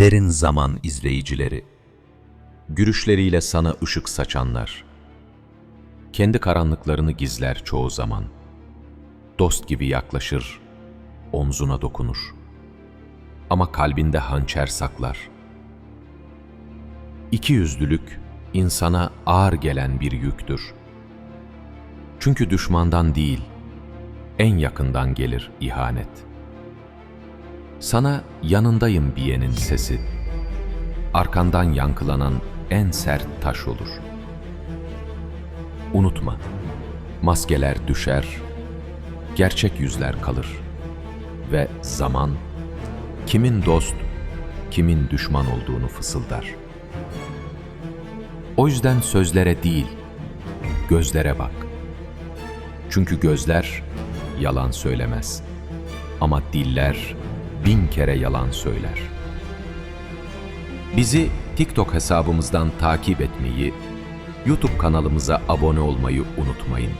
derin zaman izleyicileri, gülüşleriyle sana ışık saçanlar, kendi karanlıklarını gizler çoğu zaman, dost gibi yaklaşır, omzuna dokunur, ama kalbinde hançer saklar. İki yüzlülük insana ağır gelen bir yüktür. Çünkü düşmandan değil, en yakından gelir ihanet. Sana yanındayım diyenin sesi, arkandan yankılanan en sert taş olur. Unutma, maskeler düşer, gerçek yüzler kalır ve zaman kimin dost, kimin düşman olduğunu fısıldar. O yüzden sözlere değil, gözlere bak. Çünkü gözler yalan söylemez. Ama diller bin kere yalan söyler. Bizi TikTok hesabımızdan takip etmeyi, YouTube kanalımıza abone olmayı unutmayın.